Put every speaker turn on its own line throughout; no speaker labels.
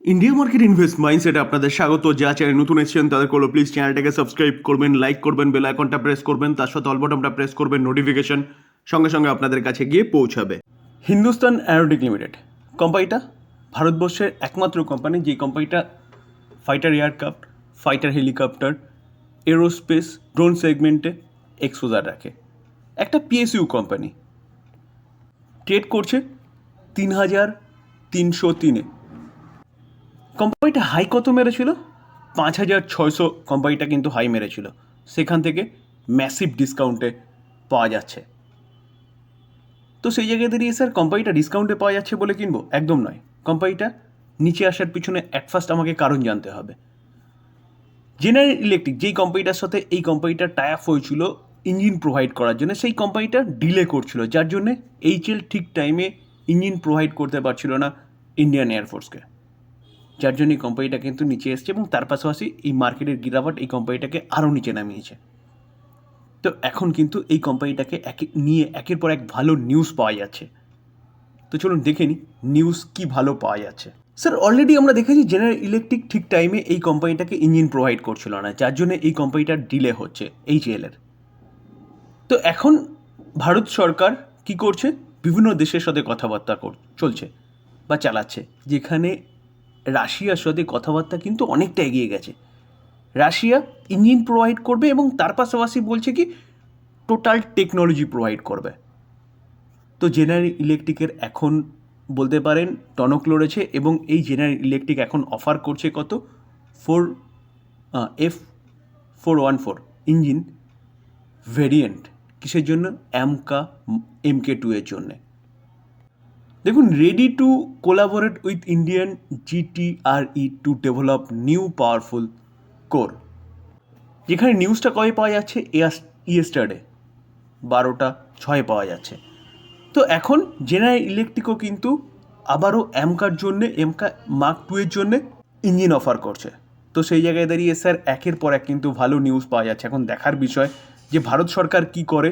India market invest mindset আপনাদের স্বাগত। যা চ্যানেল নতুন এসেছেন তাদের করল প্লিজ চ্যানেলটাকে সাবস্ক্রাইব করবেন লাইক করবেন বেল আইকনটা প্রেস করবেন, তার সাথে অলবটনটা প্রেস করবেন নোটিফিকেশন সঙ্গে সঙ্গে আপনাদের কাছে গিয়ে পৌঁছাবে। হিন্দুস্তান অ্যারোটিক লিমিটেড কোম্পানিটা ভারতবর্ষের একমাত্র কোম্পানি যে কোম্পানিটা fighter aircraft fighter helicopter aerospace drone সেগমেন্টে এক্সপোজার রাখে। একটা পিএসইউ কোম্পানি ট্রেড করছে তিন হাজার তিনশো তিনে। কোম্পানিটা হাই কত মেরেছিল? পাঁচ হাজার ছয়শো কোম্পানিটা কিন্তু হাই মেরেছিল। সেখান থেকে ম্যাসিভ ডিসকাউন্টে পাওয়া যাচ্ছে। তো সেই জায়গায় দাঁড়িয়ে স্যার কোম্পানিটা ডিসকাউন্টে পাওয়া যাচ্ছে বলে কিনবো? একদম নয়। কোম্পানিটা নিচে আসার পিছনে অ্যাট ফার্স্ট আমাকে কারণ জানতে হবে। জেনারেল ইলেকট্রিক যেই কোম্পানিটার সাথে এই কোম্পানিটা টাই আপ হয়েছিল ইঞ্জিন প্রোভাইড করার জন্য, সেই কোম্পানিটা ডিলে করছিল, যার জন্যে এইচএল ঠিক টাইমে ইঞ্জিন প্রোভাইড করতে পারছিল না ইন্ডিয়ান এয়ারফোর্সকে যার জন্য এই কোম্পানিটা কিন্তু নিচে এসছে এবং তার পাশাপাশি এই মার্কেটের গিরাবট এই কোম্পানিটাকে আরও নিচে নামিয়েছে তো এখন কিন্তু এই কোম্পানিটাকে একে, নিয়ে একের পর এক ভালো নিউজ পাওয়া যাচ্ছে। তো চলুন দেখে নিই নিউজ কি ভালো পাওয়া যাচ্ছে। স্যার অলরেডি আমরা দেখেছি জেনারেল ইলেকট্রিক ঠিক টাইমে এই কোম্পানিটাকে ইঞ্জিন প্রোভাইড করছিল না, যার জন্য এই কোম্পানিটার ডিলে হচ্ছে এইচএল এর। তো এখন ভারত সরকার কি করছে? বিভিন্ন দেশের সাথে কথাবার্তা চলছে বা চালাচ্ছে, যেখানে রাশিয়ার সাথে কথাবার্তা কিন্তু অনেকটা এগিয়ে গেছে। রাশিয়া ইঞ্জিন প্রোভাইড করবে এবং তার পাশাপাশি বলছে কি টোটাল টেকনোলজি প্রোভাইড করবে। তো জেনারেল ইলেকট্রিকের এখন বলতে পারেন টনক লড়েছে এবং এই জেনারেল ইলেকট্রিক এখন অফার করছে কত? Four F four one four engine variant কিসের জন্য? অ্যামকা এমকে টু এর জন্যে। দেখুন ready to collaborate with Indian GTRE to develop new powerful core যেখানে নিউজটা কবে পাওয়া যাচ্ছে? ইয়েস্টারডে বারোটা ছয় পাওয়া যাচ্ছে। তো এখন জেনারেল ইলেকট্রিকও কিন্তু আবারও এমকার জন্যে এমকা মার্ক টু এর জন্যে ইঞ্জিন অফার করছে। তো সেই জায়গায় দাঁড়িয়ে স্যার একের পর এক কিন্তু ভালো নিউজ পাওয়া যাচ্ছে। এখন দেখার বিষয় যে ভারত সরকার কি করে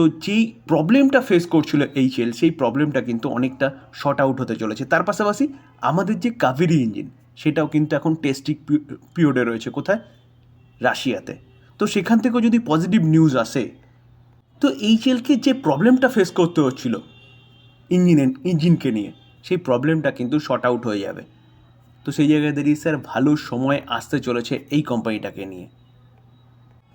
তো যেই প্রবলেমটা ফেস করছিল এইচএল সেই প্রবলেমটা কিন্তু অনেকটা শর্ট আউট হতে চলেছে। তার পাশাপাশি আমাদের যে কাবেরি ইঞ্জিন সেটাও কিন্তু এখন টেস্টিং পিরিয়ডে রয়েছে কোথায়? রাশিয়াতে। তো সেখান থেকেও যদি পজিটিভ নিউজ আসে, তো এইচএলকে যে প্রবলেমটা ফেস করতে হচ্ছিল ইঞ্জিনে ইঞ্জিনকে নিয়ে, সেই প্রবলেমটা কিন্তু শর্ট আউট হয়ে যাবে। তো সেই জায়গায় দাঁড়িয়ে স্যার ভালো সময় আসতে চলেছে এই কোম্পানিটাকে নিয়ে।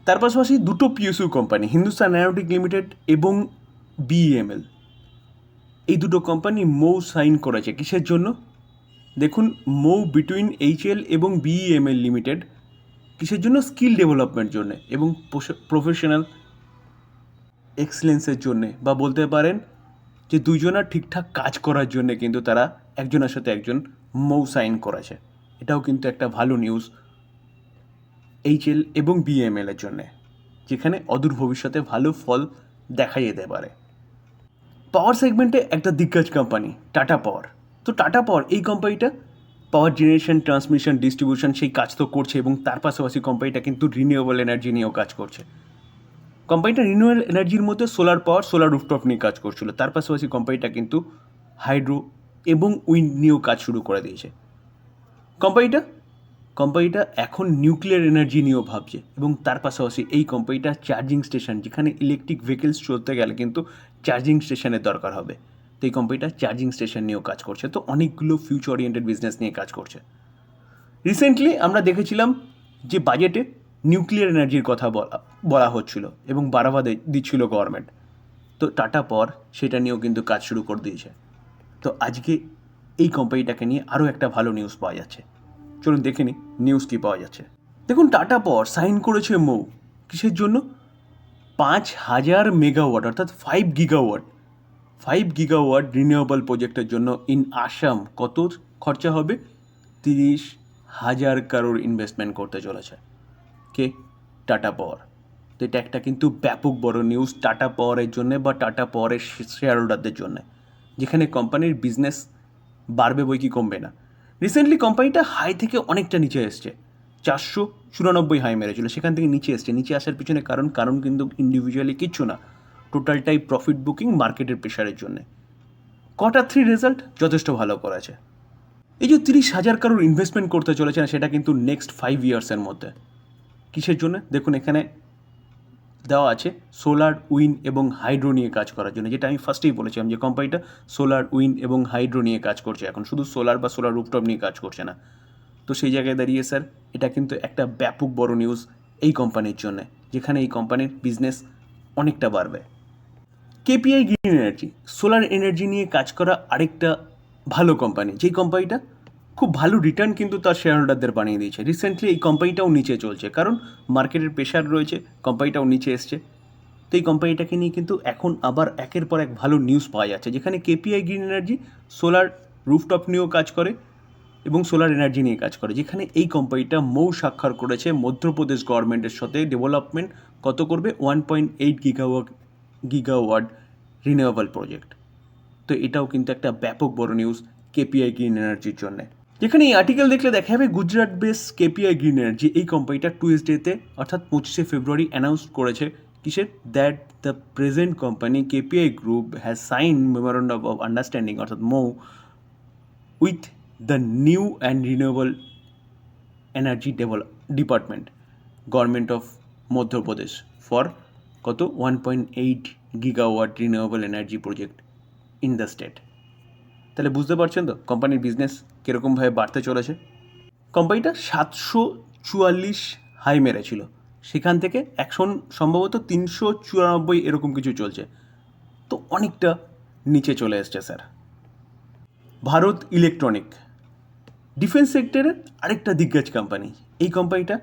তার পাশাপাশি দুটো PSU company Hindustan aeronautics limited এবং বিএমএল এই দুটো কোম্পানি মৌ সাইন করেছে কিসের জন্য? দেখুন, মৌ বিটুইন এইচএল এবং বিইএমএল লিমিটেড কিসের জন্য? স্কিল ডেভেলপমেন্ট জন্য এবং প্রফেশনাল এক্সেলেন্সের জন্যে। বা বলতে পারেন যে দুজনার ঠিকঠাক কাজ করার জন্য কিন্তু তারা একজনের সাথে একজন মৌ সাইন করেছে। এটাও কিন্তু একটা ভালো নিউজ এইচএল এবং বিএমএল এর জন্যে, যেখানে অদূর ভবিষ্যতে ভালো ফল দেখা যেতে পারে। পাওয়ার সেগমেন্টে একটা দিগ্গজ কোম্পানি টাটা পাওয়ার তো টাটা পাওয়ার এই কোম্পানিটা পাওয়ার জেনারেশন ট্রান্সমিশন ডিস্ট্রিবিউশন সেই কাজ তো করছে এবং তার পাশাপাশি কোম্পানিটা কিন্তু রিনিউয়েবল এনার্জি নিয়েও কাজ করছে। কোম্পানিটা রিনিউয়েবল এনার্জির মধ্যে সোলার পাওয়ার সোলার রুফটপ নিয়ে কাজ করছিল। তার পাশাপাশি কোম্পানিটা কিন্তু হাইড্রো এবং উইন্ড নিয়েও কাজ শুরু করে দিয়েছে। কোম্পানিটা কোম্পানিটা এখন নিউক্লিয়ার এনার্জি নিয়েও ভাবছে এবং তার পাশাপাশি এই কোম্পানিটা চার্জিং স্টেশন, যেখানে ইলেকট্রিক ভেহিকেলস চলতে গেলে কিন্তু চার্জিং স্টেশনের দরকার হবে। তো এই কোম্পানিটা চার্জিং স্টেশন নিয়েও কাজ করছে। তো অনেকগুলো ফিউচার ওরিয়েন্টেড বিজনেস নিয়ে কাজ করছে। রিসেন্টলি আমরা দেখেছিলাম যে বাজেটে নিউক্লিয়ার এনার্জির কথা বলা বলা হচ্ছিল এবং বাড়াবা দিচ্ছিল গভর্নমেন্ট তো টাটা পর সেটা নিয়েও কিন্তু কাজ শুরু করে দিয়েছে। তো আজকে এই কোম্পানিটাকে নিয়ে আরও একটা ভালো নিউজ পাওয়া যাচ্ছে। চলুন দেখে নিই নিউজ কী পাওয়া যাচ্ছে। দেখুন টাটা পর সাইন করেছে মৌ। কিসের জন্য? পাঁচ হাজার মেগাওয়াট অর্থাৎ five gigawatt five gigawatt renewable প্রজেক্টের জন্য ইন আসাম কত খরচা হবে? তিরিশ হাজার কারোর ইনভেস্টমেন্ট করতে চলেছে। কে? টাটা পাওয়ার তো এটা একটা কিন্তু ব্যাপক বড় নিউজ টাটা পাওয়ারের জন্য বা টাটা পাওয়ারের শেয়ার হোল্ডারদের জন্য। যেখানে কোম্পানির বিজনেস বাড়বে বই কি কমবে না। রিসেন্টলি কোম্পানিটা হাই থেকে অনেকটা নিচে এসছে। চারশো চুরানব্বই হাই মেরেছিল। সেখান থেকে নিচে এসছে। নিচে আসার পিছনে কারণ কারণ কিন্তু ইন্ডিভিজুয়ালি কিচ্ছু না। টোটালটাই প্রফিট বুকিং মার্কেটের প্রেশারের জন্য। কটা থ্রি রেজাল্ট যথেষ্ট ভালো করেছে। এই যে তিরিশ হাজার কারোর ইনভেস্টমেন্ট করতে চলেছে না, সেটা কিন্তু নেক্সট ফাইভ ইয়ার্সের মধ্যে। কিসের জন্য? দেখুন এখানে দেওয়া আছে সোলার উইন এবং হাইড্রো নিয়ে কাজ করার জন্য, যেটা আমি ফার্স্টেই বলেছিলাম যে কোম্পানিটা সোলার উইন এবং হাইড্রো নিয়ে কাজ করছে। এখন শুধু সোলার বা সোলার রুপটপ নিয়ে কাজ করছে না। তো সেই জায়গায় দাঁড়িয়ে স্যার এটা কিন্তু একটা ব্যাপক বড় নিউজ এই কোম্পানির জন্য, যেখানে এই কোম্পানির বিজনেস অনেকটা বাড়বে। KPI green energy solar energy নিয়ে কাজ করা আরেকটা ভালো কোম্পানি যেই কোম্পানিটা খুব ভালো রিটার্ন কিন্তু তার শেয়ার হোল্ডারদের বানিয়ে দিয়েছে। রিসেন্টলি এই কোম্পানিটাও নিচে চলছে, কারণ মার্কেটের প্রেশার রয়েছে কোম্পানিটাও নিচে এসছে। তো এই কোম্পানিটাকে নিয়ে কিন্তু এখন আবার একের পর এক ভালো নিউজ পাওয়া যাচ্ছে, যেখানে KPI green energy solar rooftop নিয়েও কাজ করে এবং সোলার এনার্জি নিয়ে কাজ করে, যেখানে এই কোম্পানিটা মৌ স্বাক্ষর করেছে মধ্যপ্রদেশ গভর্নমেন্টের সাথে। ডেভেলপমেন্ট কত করবে? One point eight gigawatt gigawatt renewable project তো এটাও কিন্তু একটা ব্যাপক বড় নিউজ কেপিআই গ্রিন এনার্জির জন্য। যেখানে এই আর্টিকেল দেখলে দেখা যাবে Gujarat base KPI green energy এই কোম্পানিটা টুইসডেতে অর্থাৎ পঁচিশে ফেব্রুয়ারি অ্যানাউন্স করেছে কিসের? That the present company KPI group has sign memorandum of understanding অর্থাৎ MoU with the new and renewable energy develop department government of Madhya Pradesh for কত? One point eight gigawatt renewable energy project in the state তাহলে বুঝতে পারছেন তো কোম্পানির business কীরকমভাবে বাড়তে চলেছে? কোম্পানিটা সাতশো চুয়াল্লিশ হাই মেরেছিল। সেখান থেকে এখন সম্ভবত তিনশো চুরানব্বই এরকম কিছু চলছে। তো অনেকটা নিচে চলে এসছে, স্যার। ভারত ইলেকট্রনিক। ডিফেন্স সেক্টরের আরেকটা দিগ্গজ কোম্পানি। এই কোম্পানিটা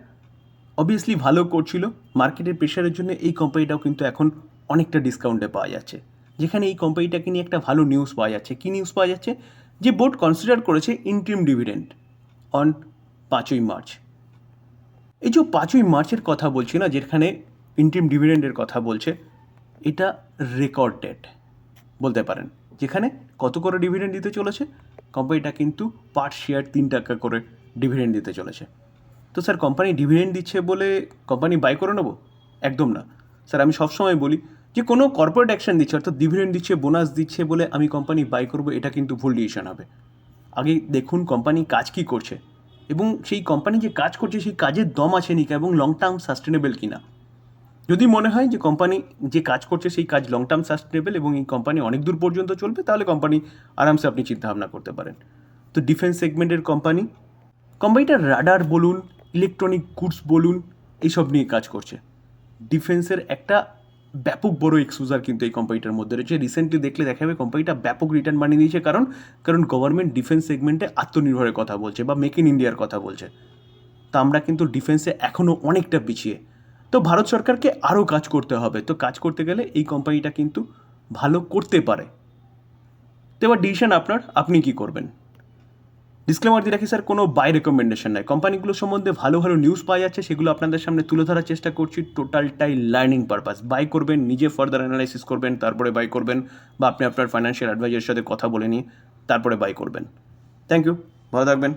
অবভিয়াসলি ভালো করছিল। মার্কেটের প্রেশারের জন্য এই কোম্পানিটাও কিন্তু এখন অনেকটা ডিসকাউন্টে পাওয়া যাচ্ছে। যেখানে এই কোম্পানিটাকে নিয়ে একটা ভালো নিউজ পাওয়া যাচ্ছে। কী নিউজ পাওয়া যাচ্ছে? যে বোর্ড কনসিডার করেছে ইন্ট্রিম ডিভিডেন্ড অন পাঁচই মার্চ। এই যে পাঁচই মার্চের কথা বলছি না, যেখানে ইন্ট্রিম ডিভিডেন্ডের কথা বলছে, এটা রেকর্ড ডেট বলতে পারেন। যেখানে কত করে ডিভিডেন্ড দিতে চলেছে? কোম্পানিটা কিন্তু পার শেয়ার তিন টাকা করে ডিভিডেন্ড দিতে চলেছে। তো স্যার কোম্পানি ডিভিডেন্ড দিচ্ছে বলে কোম্পানি বাই করে নেব? একদম না। স্যার আমি সবসময় বলি যে কোনো কর্পোরেট অ্যাকশন দিচ্ছে, অর্থাৎ ডিভিডেন্ড দিচ্ছে বোনাস দিচ্ছে বলে আমি কোম্পানি বাই করব, এটা কিন্তু ভুল ডিসিশন হবে। আগে দেখুন কোম্পানি কাজ কী করছে। এবং সেই কোম্পানি যে কাজ করছে, সেই কাজের দম আছে নিকা এবং লং টার্ম সাস্টেনেবল কিনা? যদি মনে হয় যে কোম্পানি যে কাজ করছে, সেই কাজ লং টার্ম সাস্টেনেবল এবং এই কোম্পানি অনেক দূর পর্যন্ত চলবে, তাহলে কোম্পানি আরামসে আপনি চিন্তাভাবনা করতে পারেন। তো ডিফেন্স সেগমেন্টের কোম্পানি কোম্পানিটা রাডার বলুন ইলেকট্রনিক গুডস বলুন, এইসব নিয়ে কাজ করছে। ডিফেন্সের একটা ব্যাপক বড় এক্সপোজার কিন্তু এই কোম্পানিটার মধ্যে রয়েছে। রিসেন্টলি দেখলে দেখা যাবে কোম্পানিটা ব্যাপক রিটার্ন বানিয়ে দিয়েছে কারণ কারণ গভর্নমেন্ট ডিফেন্স সেগমেন্টে আত্মনির্ভরের কথা বলছে বা মেক ইন ইন্ডিয়ার কথা বলছে। তো আমরা কিন্তু ডিফেন্সে এখনও অনেকটা পিছিয়ে। তো ভারত সরকারকে আরও কাজ করতে হবে। তো কাজ করতে গেলে এই কোম্পানিটা কিন্তু ভালো করতে পারে। তো এবার ডিসিশন আপনার, আপনি কি করবেন? ডিসক্লেমার দিয়ে রাখি, স্যার, কোনো বাই রেকমেন্ডেশন নাই। কোম্পানিগুলো সম্বন্ধে ভালো ভালো নিউজ পাওয়া যাচ্ছে সেগুলো আপনাদের সামনে তুলে ধরার চেষ্টা করছি। টোটালটাই লার্নিং পারপাস বাই করবেন, নিজে ফার্দার অ্যানালাইসিস করবেন, তারপরে বাই করবেন, বা আপনি আপনার ফাইন্যান্সিয়াল অ্যাডভাইজারের সাথে কথা বলে নিয়ে তারপরে বাই করবেন। থ্যাংক ইউ ভালো থাকবেন।